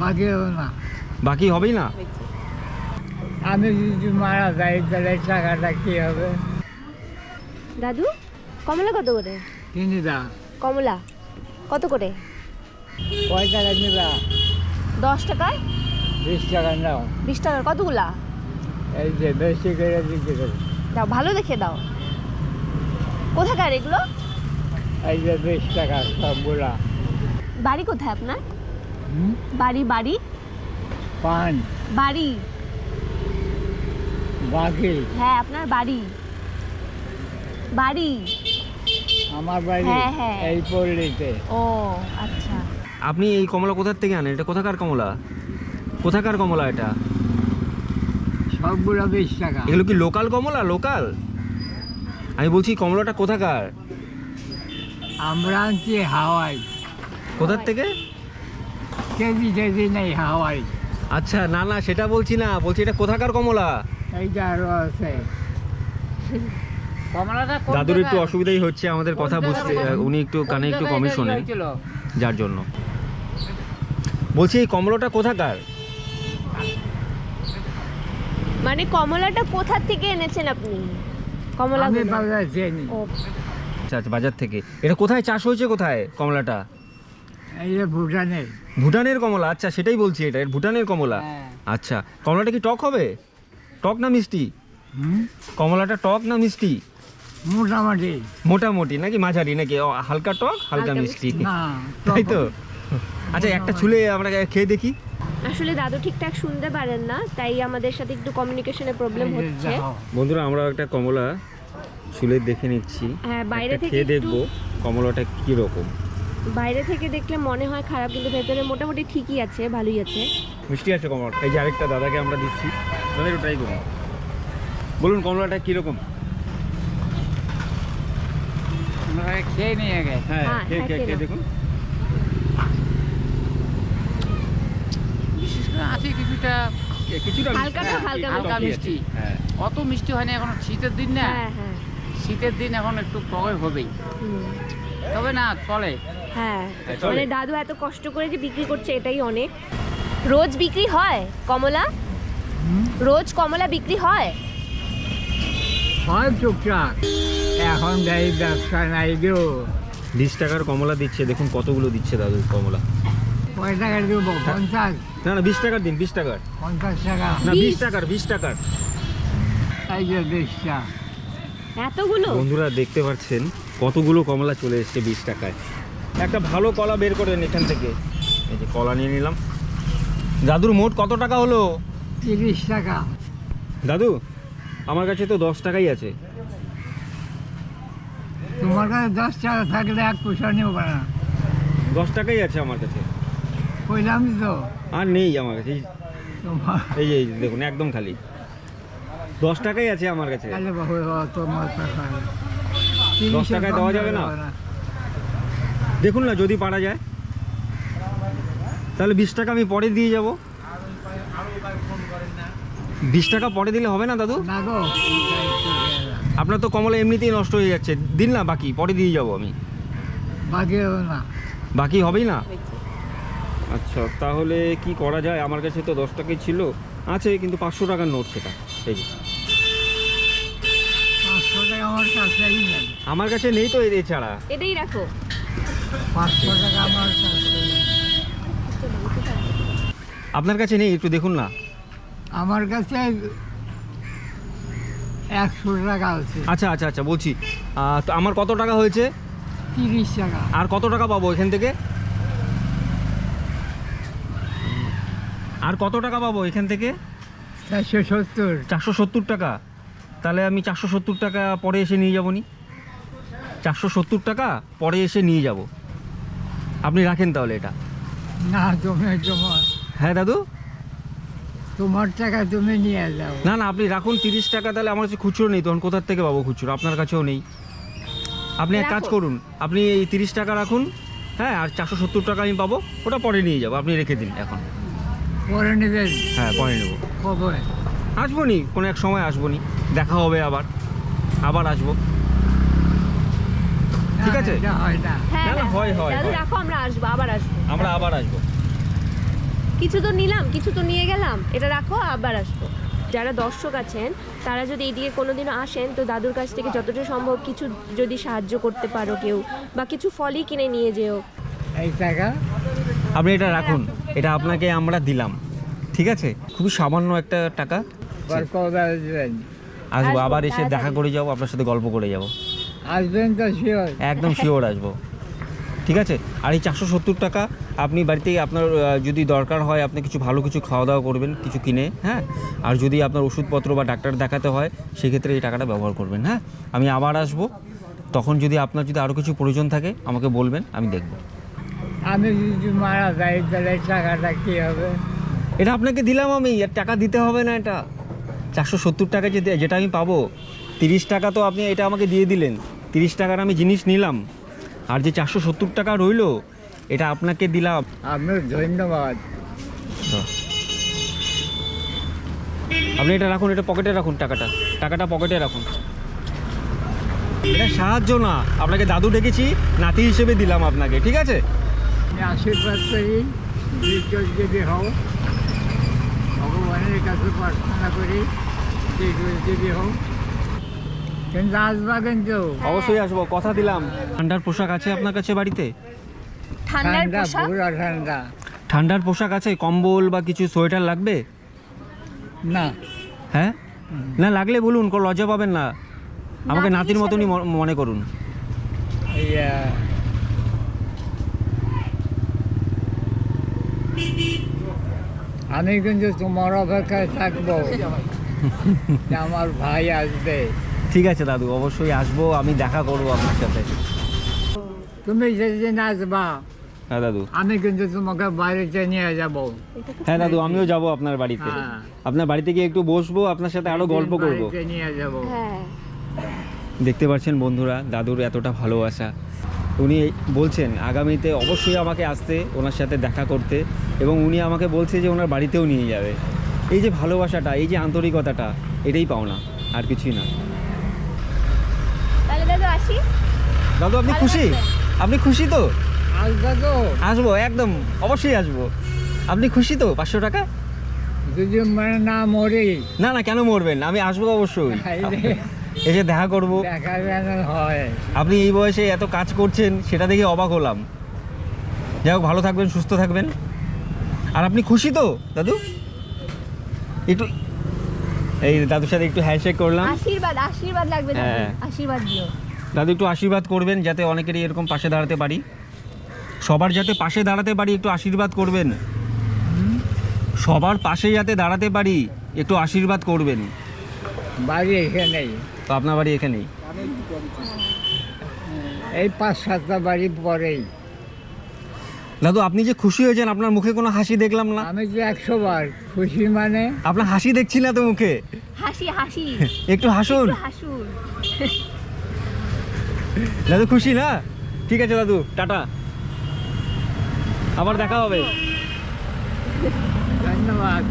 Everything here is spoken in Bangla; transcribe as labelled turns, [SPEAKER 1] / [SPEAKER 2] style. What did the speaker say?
[SPEAKER 1] বাকি হবে না।
[SPEAKER 2] বাকি হবেই না?
[SPEAKER 1] আমি যদি মারা যাই তাহলে টাকাটা কি হবে?
[SPEAKER 3] দাদু কমলা কত করে?
[SPEAKER 1] কিনে দা
[SPEAKER 3] কমলা কত করে?
[SPEAKER 1] কয় টাকা নিবা
[SPEAKER 3] দশ টাকায়
[SPEAKER 1] বিশ টাকা নাও।
[SPEAKER 3] বিশ টাকার কতগুলা?
[SPEAKER 1] এই যে বেশি করে বিক্রি করে।
[SPEAKER 3] দাও ভালো দেখে দাও। কোথাকার এগুলো?
[SPEAKER 1] এই যে বিশ টাকা সবগুলা।
[SPEAKER 3] বাড়ি কোথায় আপনার? বাড়ি বাড়ি?
[SPEAKER 1] পান।
[SPEAKER 3] বাড়ি।
[SPEAKER 1] বাকি
[SPEAKER 3] হ্যাঁ আপনার বাড়ি। বাড়ি।
[SPEAKER 1] আমার বাড়ি
[SPEAKER 3] হ্যাঁ, হ্যাঁ।
[SPEAKER 1] এই পল্লীতে।
[SPEAKER 3] ও আচ্ছা।
[SPEAKER 2] আপনি এই কমলা কোথার থেকে আনেন? এটা কোথাকার কমলা? কোথাকার কমলা এটা?
[SPEAKER 1] সবগুলো বিশ টাকা।
[SPEAKER 2] এগুলো কি লোকাল কমলা? লোকাল? আমি বলছি কমলাটা কোথাকার?
[SPEAKER 1] আমরা আনছি হাওয়াই
[SPEAKER 2] কোথার থেকে?
[SPEAKER 1] কেজি কেজি নেই হাওয়াই।
[SPEAKER 2] আচ্ছা না না সেটা বলছি না। বলছি এটা কোথাকার কমলা?
[SPEAKER 1] এইটা আরও আছে।
[SPEAKER 2] দাদুর একটু অসুবিধাই হচ্ছে আমাদের কথা বুঝতে উনি একটু কানে একটু কমই শোনেন যার জন্য। বলছি এই কমলাটা কোথাকার?
[SPEAKER 3] মানে কমলাটা কোথা থেকে এনেছেন আপনি? কমলা
[SPEAKER 1] আমি বাজার চিনি
[SPEAKER 2] আচ্ছা আচ্ছা বাজার থেকে। এটা কোথায়? চাষ হয়েছে কোথায় কমলাটা?
[SPEAKER 1] এই
[SPEAKER 2] ভুটানের। কমলা আচ্ছা সেটাই বলছি এটা ভুটানের কমলা।
[SPEAKER 1] হ্যাঁ।
[SPEAKER 2] আচ্ছা কমলাটা কি টক হবে? টক না মিষ্টি? কমলাটা টক না মিষ্টি?
[SPEAKER 1] মোটামুটি।
[SPEAKER 2] মোটামুটি নাকি মাঝারি নাকি? হালকা টক হালকা মিষ্টি? তাই তো? আচ্ছা একটা ছুলে আমরা খেয়ে দেখি।
[SPEAKER 3] আসলে দাদু ঠিকঠাক শুনতে পারেন না তাই আমাদের সাথে একটু কমিউনিকেশনের প্রবলেম হচ্ছে।
[SPEAKER 2] বন্ধুরা আমরা একটা কমলা ছুলে দেখে নিচ্ছি।
[SPEAKER 3] হ্যাঁ বাইরে থেকে
[SPEAKER 2] খেয়ে দেখব কমলাটা কি রকম
[SPEAKER 3] বাইরে থেকে দেখলে মনে হয় খারাপ কিন্তু ভেতরে মোটামুটি ঠিকই আছে ভালোই আছে।
[SPEAKER 2] মিষ্টি আছে কমলাটা এই যে আরেকটা দাদাকে আমরা দিচ্ছি। দাদা একটু ট্রাই করুন। বলুন কমলাটা কীরকম?
[SPEAKER 1] খেয়ে নিয়ে
[SPEAKER 2] হ্যাঁ
[SPEAKER 3] হ্যাঁ,
[SPEAKER 2] খেয়ে
[SPEAKER 3] হ্যাঁ,
[SPEAKER 2] খেয়ে
[SPEAKER 3] খেয়ে
[SPEAKER 2] খেয়ে দেখুন।
[SPEAKER 4] বিশেষ করে আছে কিছুটা
[SPEAKER 2] কিছুটা
[SPEAKER 3] হালকা হালকা
[SPEAKER 4] মিষ্টি।
[SPEAKER 2] হ্যাঁ।
[SPEAKER 4] অত মিষ্টি হয়নি এখন শীতের দিন না।
[SPEAKER 3] হ্যাঁ হ্যাঁ।
[SPEAKER 4] শীতের দিন এখন একটু টকে হবেই। তবে না চলে।
[SPEAKER 3] হ্যাঁ
[SPEAKER 2] হ্যাঁ,
[SPEAKER 3] মানে দাদু এত কষ্ট করে যে বিক্রি করছে এটাই অনেক। রোজ বিক্রি হয় কমলা? রোজ কমলা বিক্রি হয়?
[SPEAKER 1] হয় টুকটাক। এখন এই ব্যবসা নাই গো।
[SPEAKER 2] বিশ টাকার কমলা দিচ্ছে দেখুন কতগুলো দিচ্ছে দাদু কমলা।
[SPEAKER 1] কয় টাকা দেবো? পঞ্চাশ।
[SPEAKER 2] না না বিশ টাকার দিন বিশ টাকার।
[SPEAKER 1] পঞ্চাশ টাকা।
[SPEAKER 2] না
[SPEAKER 3] বিশ?
[SPEAKER 2] বিশ টাকার বিশ টাকার।
[SPEAKER 1] এই যে বিশটা।
[SPEAKER 3] এতগুলো?
[SPEAKER 2] বন্ধুরা দেখতে পাচ্ছেন কতগুলো কমলা চলে এসছে বিশ টাকায়। একটা ভালো কলা বের করেন এখান থেকে। এই যে কলা নিয়ে নিলাম। দাদুর মোট কত টাকা হলো?
[SPEAKER 1] তিরিশ টাকা।
[SPEAKER 2] দাদু আমার কাছে তো দশ টাকাই আছে।
[SPEAKER 1] তোমার কাছে দশ টাকা থাকলে এক পয়সা নেব না।
[SPEAKER 2] দশ টাকাই আছে আমার কাছে।
[SPEAKER 1] কইলাম তো।
[SPEAKER 2] আর নেই আমার কাছে। এই- এই যে দেখুন একদম খালি। দশ টাকাই আছে আমার কাছে।
[SPEAKER 1] তোমার টাকা।
[SPEAKER 2] দশ টাকায় দেওয়া যাবে না? দেখুন না যদি পারা যায়। তাহলে বিশ টাকা আমি পরে দিয়ে যাব। বিশ টাকা পরে দিলে হবে না দাদু? আপনার তো কমলা এমনিতেই নষ্ট হয়ে যাচ্ছে। দিন না বাকি পরে দিয়ে যাব আমি।
[SPEAKER 1] বাকি হবে না।
[SPEAKER 2] বাকি হবেই না? আচ্ছা তাহলে কি করা যায়? আমার কাছে তো দশ টাকাই ছিল। আছে কিন্তু পাঁচশো টাকার নোট সেটা। এই
[SPEAKER 1] আমার কাছেই নেই।
[SPEAKER 2] আমার কাছে নেই তো এ- ছাড়া।
[SPEAKER 3] এটাই রাখো।
[SPEAKER 1] পাঁচশো টাকা আমার কাছে নেই।
[SPEAKER 2] আপনার কাছে নেই? একটু দেখুন না।
[SPEAKER 1] আমার কাছে একশো টাকা আছে।
[SPEAKER 2] আচ্ছা আচ্ছা আচ্ছা বলছি। আহ, তো আমার কত টাকা হয়েছে?
[SPEAKER 1] তিরিশ টাকা।
[SPEAKER 2] আর কত টাকা পাবো এখান থেকে? আর কত টাকা পাবো এখান থেকে?
[SPEAKER 1] চারশো সত্তর।
[SPEAKER 2] চারশো সত্তর টাকা। তাহলে আমি চারশো সত্তর টাকা পরে এসে নিয়ে যাব নি। চারশো সত্তর টাকা পরে এসে নিয়ে যাব। আপনি রাখেন তাহলে এটা।
[SPEAKER 1] না তুমি তোমার
[SPEAKER 2] হ্যাঁ দাদু?
[SPEAKER 1] তোমার টাকা তুমি নিয়ে যাও।
[SPEAKER 2] না না আপনি রাখুন তিরিশ টাকা তাহলে আমার কাছে খুচরো নেই তখন কোথার থেকে পাবো খুচরো? আপনার কাছেও নেই। আপনি এক কাজ করুন আপনি এই তিরিশ টাকা রাখুন হ্যাঁ আর চারশো সত্তর টাকা আমি পাবো ওটা পরে নিয়ে যাব আপনি রেখে দিন এখন।
[SPEAKER 1] পরে নেবেন।
[SPEAKER 2] হ্যাঁ পরে নেব।
[SPEAKER 1] কবে?
[SPEAKER 2] আসব নি কোনো এক সময় আসব নি দেখা হবে আবার আবার আসব। ঠিক আছে।
[SPEAKER 1] এটা হ্যাঁ না,
[SPEAKER 2] না,
[SPEAKER 3] হ্যাঁ,
[SPEAKER 2] হয়, হয়,
[SPEAKER 3] দাদু
[SPEAKER 2] হয়।
[SPEAKER 3] রাখো আমরা আসব আবার আসব।
[SPEAKER 2] আমরা আবার আসব।
[SPEAKER 3] কিছু তো নিলাম কিছু তো নিয়ে গেলাম এটা রাখো আবার আসব। যারা দর্শক আছেন তারা যদি এইদিকে কোনোদিনও আসেন তো দাদুর কাছ থেকে যতটা সম্ভব কিছু যদি সাহায্য করতে পারো কেউ বা কিছু ফলই কিনে নিয়ে যেও।
[SPEAKER 1] এই টাকা
[SPEAKER 2] আপনি এটা রাখুন এটা আপনাকে আমরা দিলাম। ঠিক আছে? খুবই সামান্য একটা টাকা।
[SPEAKER 1] কবে
[SPEAKER 2] আসব আবার এসে দেখা করে যাব আপনার সাথে গল্প করে যাব।
[SPEAKER 1] আসবেন তো শিওর
[SPEAKER 2] একদম শিওর আসব। ঠিক আছে? আর এই চারশো সত্তর টাকা আপনি বাড়িতে আপনার যদি দরকার হয় আপনি কিছু ভালো কিছু খাওয়া দাওয়া করবেন কিছু কিনে হ্যাঁ? আর যদি আপনার ওষুধপত্র বা ডাক্তার দেখাতে হয় সেক্ষেত্রে এই টাকাটা ব্যবহার করবেন হ্যাঁ? আমি আবার আসব। তখন যদি আপনার যদি আরও কিছু প্রয়োজন থাকে আমাকে বলবেন আমি দেখব।
[SPEAKER 1] আমি যদি মারা যাই তাহলে টাকাটা কি হবে?
[SPEAKER 2] এটা আপনাকে দিলাম আমি আর টাকা দিতে হবে না এটা। চারশো সত্তর টাকা যে যেটা আমি পাবো তিরিশ টাকা তো আপনি এটা আমাকে দিয়ে দিলেন। তিরিশ টাকার আমি জিনিস নিলাম। আর যে চারশো সত্তর টাকা রইল এটা আপনাকে দিলাম।
[SPEAKER 1] আপনার ধন্যবাদ।
[SPEAKER 2] আপনি এটা রাখুন এটা পকেটে রাখুন টাকাটা। টাকাটা পকেটে রাখুন। এটা সাহায্য না আপনাকে দাদু ডেকেছি নাতি হিসেবে দিলাম আপনাকে ঠিক আছে?
[SPEAKER 1] আশীর্বাদ করি যদি হও ভগবানের কাছে প্রার্থনা করি যদি হও। কিন্তু আসবা কিন্তু
[SPEAKER 2] অবশ্যই আসব কথা দিলাম। ঠান্ডার পোশাক আছে আপনার কাছে বাড়িতে?
[SPEAKER 3] ঠান্ডার পোশাক?
[SPEAKER 1] পুরো ঠান্ডা।
[SPEAKER 2] ঠান্ডার পোশাক আছে কম্বল বা কিছু সোয়েটার লাগবে?
[SPEAKER 1] না।
[SPEAKER 2] হ্যাঁ? না লাগলে বলুন কোনো লজ্জা পাবেন না। আমাকে নাতির মতনই মনে করুন
[SPEAKER 1] এই আহ, আমি কিন্তু তোমার অপেক্ষায় থাকব। আমার ভাই আসবে।
[SPEAKER 2] ঠিক আছে দাদু অবশ্যই আসব আমি দেখা করব আপনার সাথে।
[SPEAKER 1] তুমি যেদিন আসবা
[SPEAKER 2] হ্যাঁ দাদু।
[SPEAKER 1] আমি কিন্তু তোমাকে বাড়িতে নিয়ে যাব।
[SPEAKER 2] হ্যাঁ দাদু আমিও যাব আপনার বাড়িতে।
[SPEAKER 1] হ্যাঁ।
[SPEAKER 2] আপনার বাড়িতে গিয়ে একটু বসবো আপনার সাথে আরও গল্প করব।
[SPEAKER 1] নিয়ে যাব।
[SPEAKER 3] হ্যাঁ।
[SPEAKER 2] দেখতে পাচ্ছেন বন্ধুরা দাদুর এতটা ভালোবাসা। উনি বলছেন আগামীতে অবশ্যই আমাকে আসতে ওনার সাথে দেখা করতে। এবং উনি আমাকে বলছে যে ওনার বাড়িতেও নিয়ে যাবে। এই যে ভালোবাসাটা এই যে আন্তরিকতাটা এটাই পাওনা আর কিছুই না।
[SPEAKER 3] দাদু
[SPEAKER 2] আপনি খুশি? আপনি খুশি তো?
[SPEAKER 1] আসবা
[SPEAKER 2] আসব একদম অবশ্যই আসব। আপনি খুশি তো পাঁচশো টাকা?
[SPEAKER 1] যদি মানে না মরি
[SPEAKER 2] না না কেন মরবেন? আমি আসব অবশ্যই। এসে দেখা করব।
[SPEAKER 1] হয়।
[SPEAKER 2] আপনি এই বয়সে এত কাজ করছেন সেটা দেখে অবাক হলাম। যাই হোক ভালো থাকবেন সুস্থ থাকবেন। আর আপনি খুশি তো দাদু? একটু এই দাদুর সাথে একটু হ্যান্ডশেক করলাম।
[SPEAKER 3] আশীর্বাদ আশীর্বাদ লাগবে
[SPEAKER 2] হ্যাঁ।
[SPEAKER 3] আশীর্বাদ দিও।
[SPEAKER 2] দাদু একটু আশীর্বাদ করবেন যাতে অনেকেরই এরকম পাশে দাঁড়াতে পারি। সবার যাতে পাশে দাঁড়াতে পারি একটু আশীর্বাদ করবেন। সবার পাশে যাতে দাঁড়াতে পারি একটু আশীর্বাদ করবেন।
[SPEAKER 1] বাড়ি এখানেই।
[SPEAKER 2] তো আপনার বাড়ি এখানেই?
[SPEAKER 1] এই পাঁচ সাতটা বাড়ি পরেই।
[SPEAKER 2] দাদু আপনি যে খুশি হয়েছেন আপনার মুখে কোনো হাসি দেখলাম না।
[SPEAKER 1] আমি যে একশো বার খুশি মানে?
[SPEAKER 2] আপনার হাসি দেখছি না তো মুখে।
[SPEAKER 3] হাসি হাসি।
[SPEAKER 2] একটু হাসুন।
[SPEAKER 3] একটু হাসুন।
[SPEAKER 2] দাদু খুশি না? ঠিক আছে দাদু টাটা। আবার দেখা হবে।
[SPEAKER 1] ধন্যবাদ।